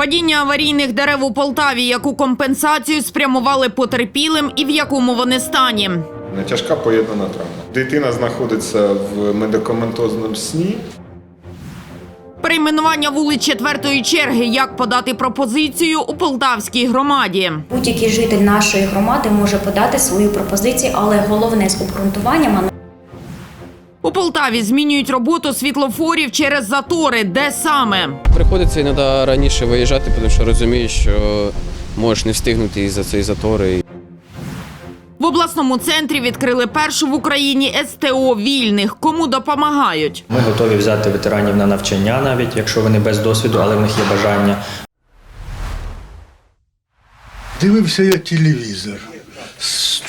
Падіння аварійних дерев у Полтаві, яку компенсацію спрямували потерпілим і в якому вони стані. Не тяжка поєднана травма. Дитина знаходиться в медикаментозному сні. Перейменування вулиць четвертої черги. Як подати пропозицію у полтавській громаді? Будь-який житель нашої громади може подати свою пропозицію, але головне з обґрунтуванням. У Полтаві змінюють роботу світлофорів через затори. Де саме? Приходиться іноді раніше виїжджати, тому що розумієш, що можеш не встигнути із-за цієї затори. В обласному центрі відкрили першу в Україні СТО вільних. Кому допомагають? Ми готові взяти ветеранів на навчання, навіть якщо вони без досвіду, але в них є бажання. Дивився я телевізор,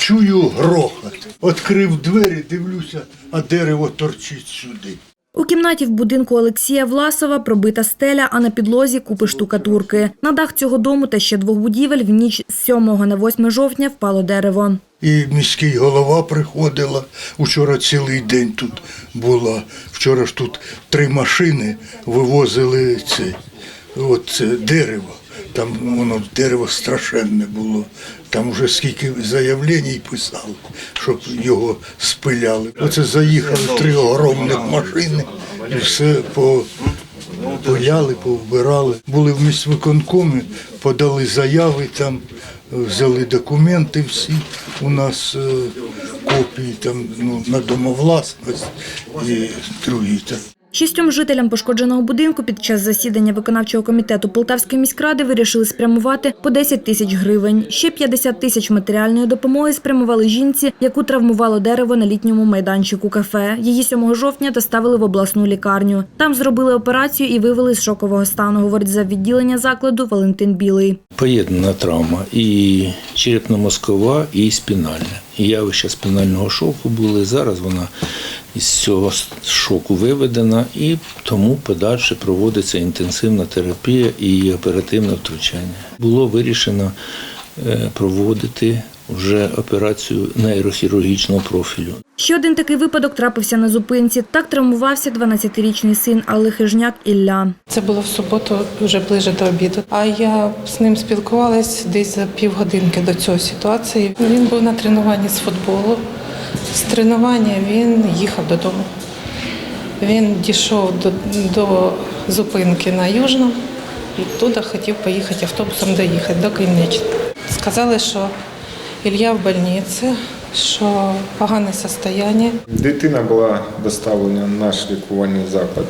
чую грохот. Відкрив двері, дивлюся, а дерево торчить сюди. У кімнаті в будинку Олексія Власова пробита стеля, а на підлозі купи штукатурки. На дах цього дому та ще двох будівель в ніч з 7 на 8 жовтня впало дерево. І міський голова приходила. Учора цілий день тут була. Вчора ж тут три машини вивозили це, от це дерево. Там воно дерево страшенне було. Там вже скільки заявлень писали, щоб його спиляли. Оце заїхали три огромних машини і все по Поляли, повбирали. Були в міськвиконкомі, подали заяви там, взяли документи всі. У нас е, копії там ну, на домовласність і другі там. Шістьом жителям пошкодженого будинку під час засідання виконавчого комітету Полтавської міськради вирішили спрямувати по 10 тисяч гривень. Ще 50 тисяч матеріальної допомоги спрямували жінці, яку травмувало дерево на літньому майданчику кафе. Її 7 жовтня доставили в обласну лікарню. Там зробили операцію і вивели з шокового стану, говорить за відділення закладу Валентин Білий. Поєднана травма і черепно-мозкова, і спінальна. Явища спінального шоку були. Зараз вона із цього шоку виведена, і тому подальше проводиться інтенсивна терапія і оперативне втручання. Було вирішено е, проводити вже операцію нейрохірургічного профілю. Ще один такий випадок трапився на зупинці. Так травмувався 12-річний син Алли Хижняк Ілля. Це було в суботу, вже ближе до обіду. А я з ним спілкувалась десь за півгодинки до цієї ситуації. Він був на тренуванні з футболу. З тренування він їхав додому. Він дійшов до, до зупинки на Южну і туди хотів поїхати автобусом доїхати до Київничного. Сказали, що Ілля в больниці, що погане состояние. Дитина була доставлена в наш лікувальний заклад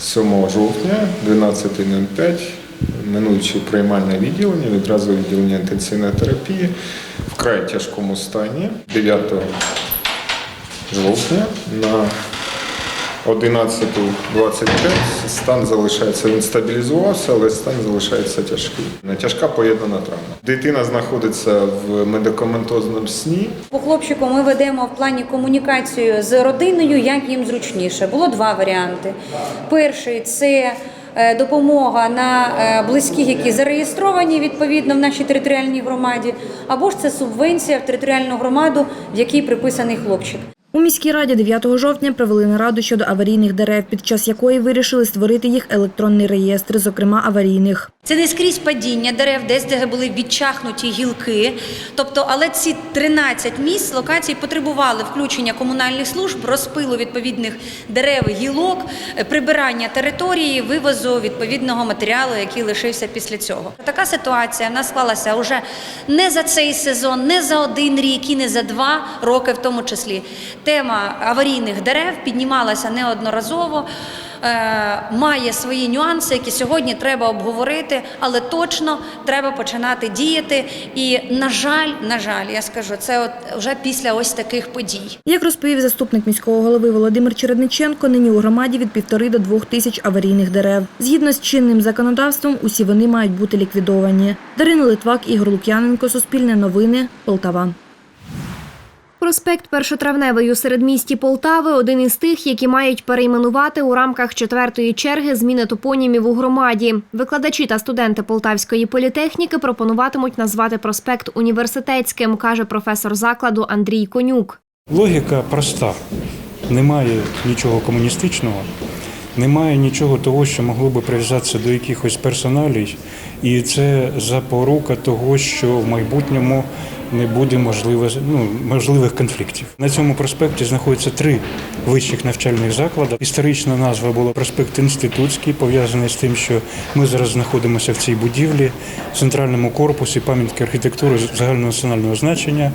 7 жовтня 12.05, минуючи приймальне відділення, відразу відділення інтенсивної терапії, вкрай тяжкому стані 9 жовтня на 11.25 стан залишається, він стабілізувався, але стан залишається тяжкий. Тяжка поєднана травма. Дитина знаходиться в медикаментозному сні. По хлопчику ми ведемо в плані комунікацію з родиною, як їм зручніше. Було два варіанти. Перший це допомога на е, близьких, які зареєстровані відповідно в нашій територіальній громаді, або ж це субвенція в територіальну громаду, в якій приписаний хлопчик. У міській раді 9 жовтня провели нараду щодо аварійних дерев, під час якої вирішили створити їх електронний реєстр, зокрема аварійних. Це не скрізь падіння дерев, десь де були відчахнуті гілки. Тобто, але ці 13 місць локацій потребували включення комунальних служб, розпилу відповідних дерев, гілок, прибирання території, вивозу відповідного матеріалу, який лишився після цього. Така ситуація нас склалася вже не за цей сезон, не за один рік і не за два роки, в тому числі. Тема аварійних дерев піднімалася неодноразово. е, Має свої нюанси, які сьогодні треба обговорити, але точно треба починати діяти. І на жаль, на жаль, я скажу, це от вже після ось таких подій. Як розповів заступник міського голови Володимир Чередниченко, нині у громаді від півтори до двох тисяч аварійних дерев. Згідно з чинним законодавством, усі вони мають бути ліквідовані. Дарина Литвак, Ігор Лук'яненко, Суспільне новини, Полтава. Проспект Першотравневий у середмісті Полтави один із тих, які мають перейменувати у рамках четвертої черги зміни топонімів у громаді. Викладачі та студенти Полтавської політехніки пропонуватимуть назвати проспект університетським, каже професор закладу Андрій Конюк. Логіка проста. Немає нічого комуністичного, Немає нічого того, що могло би прив'язатися до якихось персоналій, і це запорука того, що в майбутньому не буде можливе, ну, можливих конфліктів. На цьому проспекті знаходяться три вищих навчальних заклади. Історична назва була проспект Інститутський, пов'язаний з тим, що ми зараз знаходимося в цій будівлі, в центральному корпусі пам'ятки архітектури загальнонаціонального значення.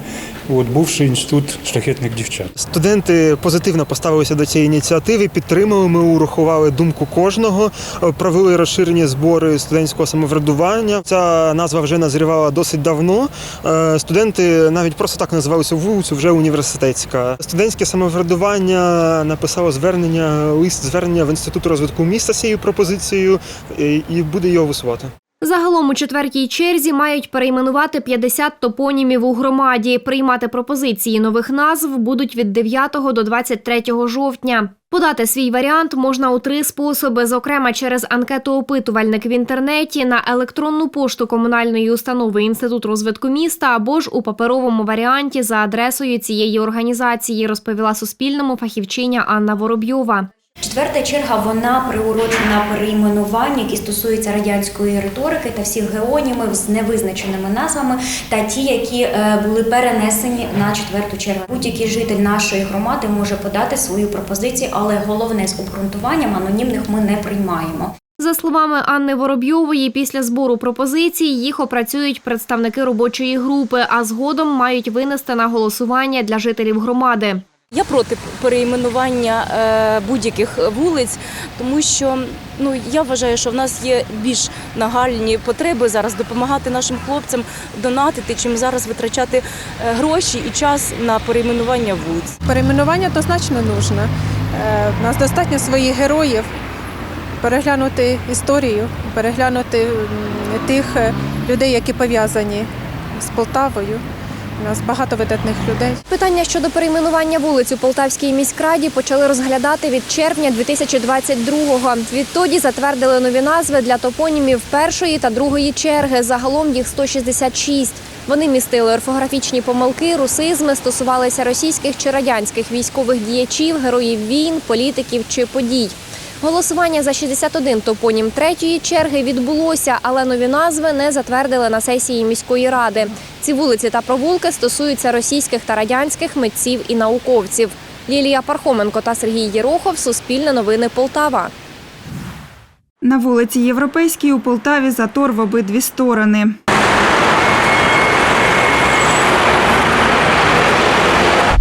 От бувший інститут шляхетних дівчат. Студенти позитивно поставилися до цієї ініціативи, підтримали. Ми урахували думку кожного, провели розширені збори студентського самоврядування. Ця назва вже назрівала досить давно. Е, Студенти навіть просто так називали цю вулицю вже університетська. Студентське самоврядування написало звернення, лист звернення в інститут розвитку міста з цією пропозицією е, і буде його висувати. Загалом у четвертій черзі мають перейменувати 50 топонімів у громаді. Приймати пропозиції нових назв будуть від 9 до 23 жовтня. Подати свій варіант можна у три способи: зокрема через анкету-опитувальник в інтернеті, на електронну пошту комунальної установи Інститут розвитку міста або ж у паперовому варіанті за адресою цієї організації, розповіла Суспільному фахівчиня Анна Воробйова. Четверта черга вона приурочена перейменувань, які стосуються радянської риторики та всіх геонімів з невизначеними назвами, та ті, які е, були перенесені на четверту чергу. Будь-який житель нашої громади може подати свою пропозицію, але головне з обґрунтуванням анонімних ми не приймаємо. За словами Анни Воробйової, після збору пропозицій їх опрацюють представники робочої групи, а згодом мають винести на голосування для жителів громади. Я проти переіменування е, будь-яких вулиць, тому що ну я вважаю, що в нас є більш нагальні потреби зараз допомагати нашим хлопцям донатити, чим зараз витрачати е, гроші і час на перейменування вулиць. Перейменування однозначно. Е, У нас достатньо своїх героїв. Переглянути історію, переглянути тих е, людей, які пов'язані з Полтавою. У нас багато видатних людей. Питання щодо перейменування вулиць у Полтавській міськраді почали розглядати від червня 2022-го. Відтоді затвердили нові назви для топонімів першої та другої черги. Загалом їх 166. Вони містили орфографічні помилки, русизми, стосувалися російських чи радянських військових діячів, героїв війн, політиків чи подій. Голосування за 61 топонім третьої черги відбулося, але нові назви не затвердили на сесії міської ради. Ці вулиці та провулки стосуються російських та радянських митців і науковців. Лілія Пархоменко та Сергій Єрохов. Суспільне новини Полтава. На вулиці Європейській у Полтаві затор в обидві сторони.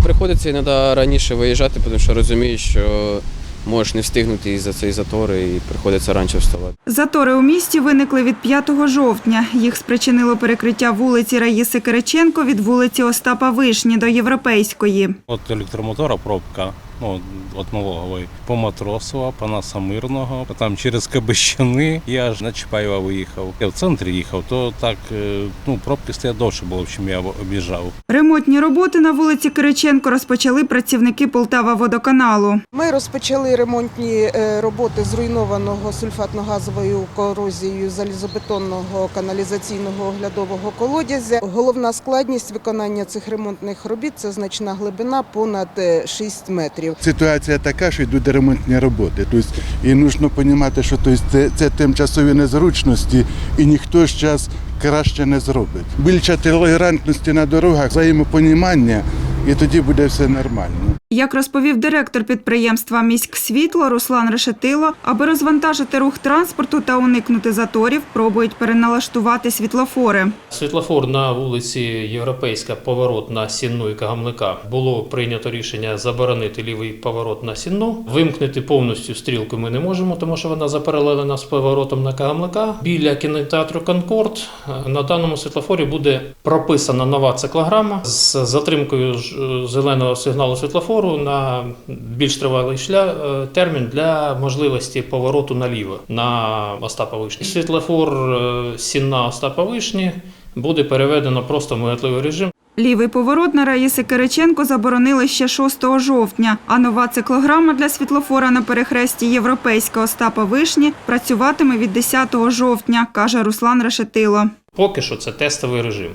Приходиться іноді раніше виїжджати, тому що розумієш, що можеш не встигнути і за цей затори і приходиться раніше вставати. Затори у місті виникли від 5 жовтня. Їх спричинило перекриття вулиці Раїси Кириченко від вулиці Остапа Вишні до Європейської. От електромотора пробка, ну, от налогової, по Матросова, по Наса Мирного, там через Кабищани, я аж на Чапаєва виїхав. Я в центрі їхав, то так, е, ну, пробки стоять довше було, чим я об'їжджав. Ремонтні роботи на вулиці Кириченко розпочали працівники Полтава водоканалу. Ми розпочали ремонтні е, роботи зруйнованого сульфатно-газовою корозією залізобетонного каналізаційного оглядового колодязя. Головна складність виконання цих ремонтних робіт це значна глибина понад е, 6 метрів. Ситуація така, що йдуть ремонтні роботи. Тобто, і потрібно розуміти, що тобто, це, це тимчасові незручності, і ніхто час краще не зробить. Більше толерантності на дорогах, взаємопонімання, і тоді буде все нормально. Як розповів директор підприємства «Міськсвітло» Руслан Решетило, аби розвантажити рух транспорту та уникнути заторів, пробують переналаштувати світлофори. Світлофор на вулиці Європейська, поворот на Сінну і Кагамлика. Було прийнято рішення заборонити лівий поворот на Сінну. Вимкнути повністю стрілку ми не можемо, тому що вона запаралелена з поворотом на Кагамлика. Біля кінотеатру Конкорд на даному світлофорі буде прописана нова циклограма з затримкою е, зеленого сигналу світлофору на більш тривалий шлях е, термін для можливості повороту наліво на Остапа Вишні. Світлофор е, Сінна Остапа Вишні буде переведено просто в миготливий режим. Лівий поворот на Раїси Кириченко заборонили ще 6 жовтня, а нова циклограма для світлофора на перехресті Європейська Остапа Вишні працюватиме від 10 жовтня, каже Руслан Решетило. Поки що це тестовий режим.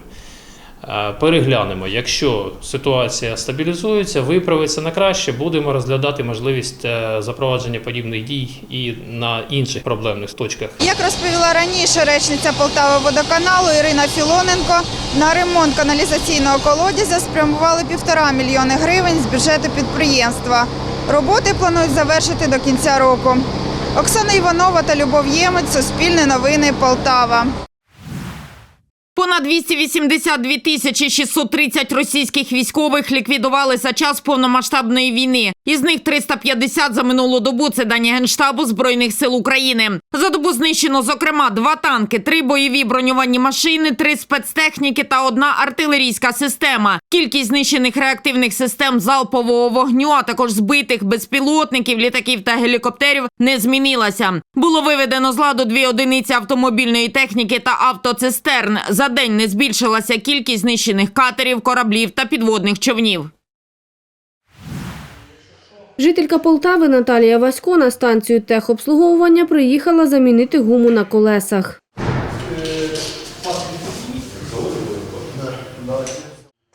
Е, Переглянемо. Якщо ситуація стабілізується, виправиться на краще, будемо розглядати можливість е, запровадження подібних дій і на інших проблемних точках. Як розповіла раніше речниця Полтава водоканалу Ірина Філоненко, на ремонт каналізаційного колодязя спрямували півтора мільйони гривень з бюджету підприємства. Роботи планують завершити до кінця року. Оксана Іванова та Любов Ємець, Суспільне новини, Полтава. Понад 282 тисячі 630 російських військових ліквідували за час повномасштабної війни. Із них 350 за минулу добу. Це дані Генштабу Збройних сил України. За добу знищено, зокрема, два танки, три бойові броньовані машини, три спецтехніки та одна артилерійська система. Кількість знищених реактивних систем залпового вогню, а також збитих безпілотників, літаків та гелікоптерів не змінилася. Було виведено з ладу дві одиниці автомобільної техніки та автоцистерн. За день не збільшилася кількість знищених катерів, кораблів та підводних човнів. Жителька Полтави Наталія Васько на станцію техобслуговування приїхала замінити гуму на колесах.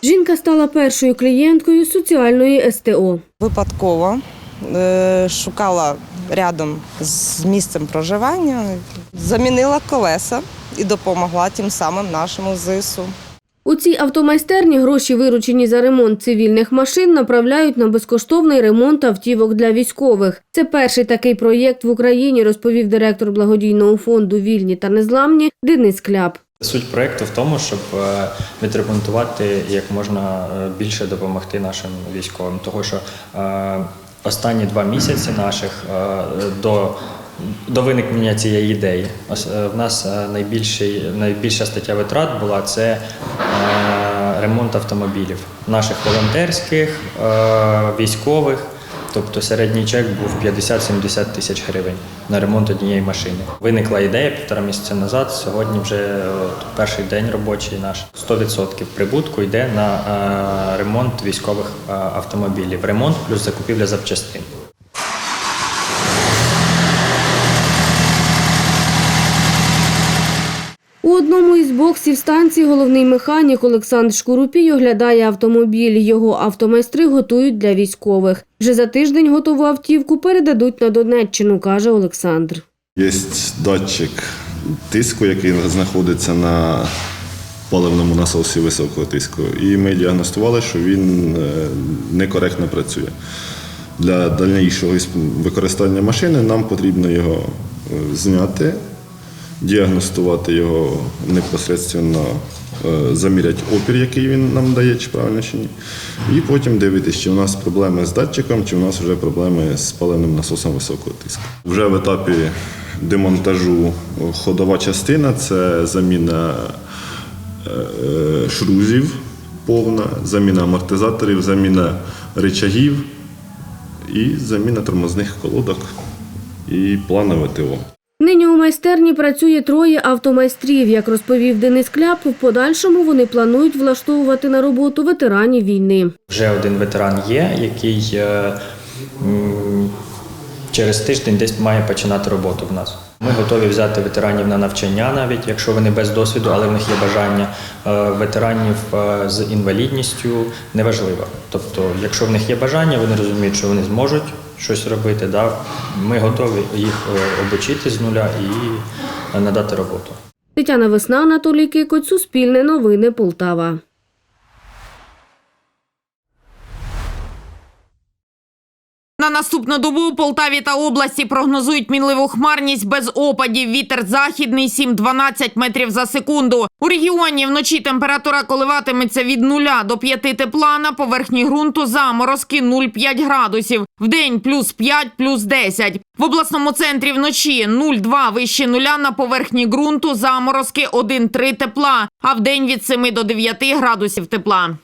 Жінка стала першою клієнткою соціальної СТО. Випадково е, шукала рядом з місцем проживання, замінила колеса і допомогла тим самим нашому ЗСУ. У цій автомайстерні гроші, виручені за ремонт цивільних машин, направляють на безкоштовний ремонт автівок для військових. Це перший такий проєкт в Україні, розповів директор благодійного фонду Вільні та незламні Денис Кляп. Суть проєкту в тому, щоб е, відремонтувати як можна е, більше допомогти нашим військовим. Того, що е, останні два місяці наших до, до виникнення цієї ідеї ос- е, в нас е, найбільший, найбільша стаття витрат була це е, ремонт автомобілів наших волонтерських, військових. Тобто середній чек був 50-70 тисяч гривень на ремонт однієї машини. Виникла ідея півтора місяця назад. Сьогодні вже перший день робочий наш 100% прибутку йде на ремонт військових автомобілів. Ремонт плюс закупівля запчастин. Одному із боксів станції головний механік Олександр Шкурупій оглядає автомобіль. Його автомайстри готують для військових. Вже за тиждень готову автівку передадуть на Донеччину, каже Олександр. Є датчик тиску, який знаходиться на паливному насосі високого тиску. І ми діагностували, що він е, некоректно працює. Для дальнішого використання машини нам потрібно його е, зняти, діагностувати його непосередньо, е, заміряти опір, який він нам дає, чи правильно чи ні. І потім дивитися, чи у нас проблеми з датчиком, чи у нас вже проблеми з паливним насосом високого тиску. Вже в етапі демонтажу ходова частина це заміна е, шрузів повна, заміна амортизаторів, заміна рычагів і заміна тормозних колодок і планове ТО. Нині у майстерні працює троє автомайстрів. Як розповів Денис Кляп, в подальшому вони планують влаштовувати на роботу ветеранів війни. Вже один ветеран є, який е, через тиждень десь має починати роботу в нас. Ми готові взяти ветеранів на навчання, навіть якщо вони без досвіду, але в них є бажання. Е, Ветеранів е, з інвалідністю неважливо. Тобто, якщо в них є бажання, вони розуміють, що вони зможуть щось робити. Да? Ми готові їх е, обучити з нуля і надати роботу. Тетяна Весна, Анатолій Кикоць, Суспільне новини, Полтава. На наступну добу у Полтаві та області прогнозують мінливу хмарність без опадів. Вітер західний 7-12 метрів за секунду. У регіоні вночі температура коливатиметься від 0 до 5 тепла. На поверхні ґрунту заморозки 0,5 градусів. Вдень плюс 5, плюс 10. В обласному центрі вночі 0,2 вище нуля. На поверхні ґрунту заморозки 1,3 тепла. А вдень від 7 до 9 градусів тепла.